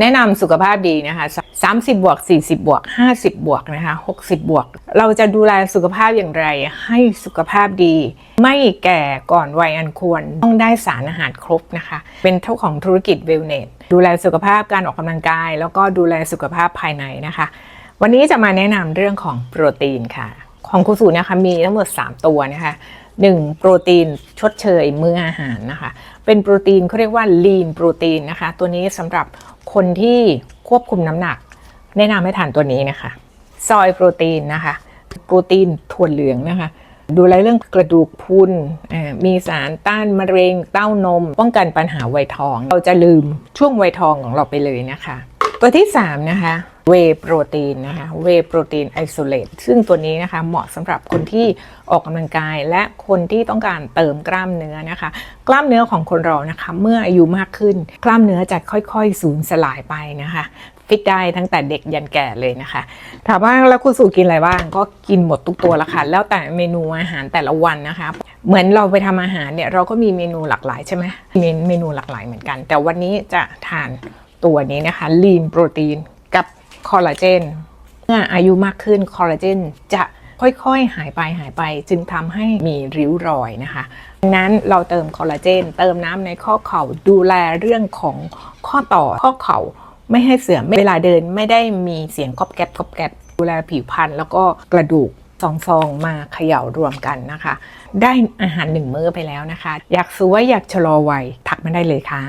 แนะนำสุขภาพดีนะคะ30 บวก 40 บวก 50 บวกนะคะ60 บวก เราจะดูแลสุขภาพอย่างไรให้สุขภาพดี ไม่แก่ก่อนวัยอันควร ต้องได้สารอาหารครบนะคะ เป็นเจ้าของธุรกิจเวลเนสดูแลสุขภาพการออกกำลังกาย แล้วก็ดูแลสุขภาพภายในนะคะ วันนี้จะมาแนะนำเรื่องของโปรตีนค่ะ ของครูสูนะคะมีทั้งหมด 3 ตัวนะคะ 1. โปรตีนชดเชยมื้ออาหารนะคะ เป็นโปรตีนเขาเรียกว่า lean โปรตีนนะคะ ตัวนี้สำหรับ คนที่ควบคุมน้ำหนัก แนะนำให้ทานตัวนี้นะคะซอยโปรตีนนะคะโปรตีนถั่วเหลืองนะคะ ดูแลเรื่องกระดูกพรุนอ่ามีสารต้านมะเร็งเต้านม ป้องกันปัญหาวัยทอง เราจะลืมช่วงวัยทองของเราไปเลยนะคะ ตัวที่ 3 นะคะ เวโปรตีนนะคะเวโปรตีนไอโซเลตซึ่งตัวนี้นะคะเหมาะสำหรับคนที่ออกกำลังกาย และคนที่ต้องการเติมกล้ามเนื้อนะคะ กล้ามเนื้อของคนเรานะคะ เมื่ออายุมากขึ้น กล้ามเนื้อจะค่อยๆ สูญสลายไปนะคะฟิตได้ตั้งแต่เด็กยันแก่เลยนะคะ ถามว่าแล้วคุณสู่กินอะไรบ้าง ก็กินหมดทุกตัวละค่ะ แล้วแต่เมนูอาหารแต่ละวันนะคะ เหมือนเราไปทำอาหารเนี่ยเราก็มีเมนูหลากหลายใช่ไหมมีเมนูหลากหลายเหมือนกัน แต่วันนี้จะทานตัวนี้นะคะลีนโปรตีน คอลลาเจนเมื่ออายุมากขึ้นคอลลาเจนจะค่อยๆ หายไปหายไป จึงทำให้มีริ้วรอยนะคะดังนั้นเราเติมคอลลาเจน เติมน้ำในข้อเข่าดูแลเรื่องของข้อต่อข้อเข่าไม่ให้เสื่อมเวลาเดินไม่ได้มีเสียงกรอบแกรบกรอบแกรบดูแลผิวพรรณแล้วก็กระดูกสองฟองมาเขย่ารวมกันนะคะ ได้อาหารหนึ่งมื้อไปแล้วนะคะ อยากสวยอยากชะลอวัยทักมาได้เลยค่ะ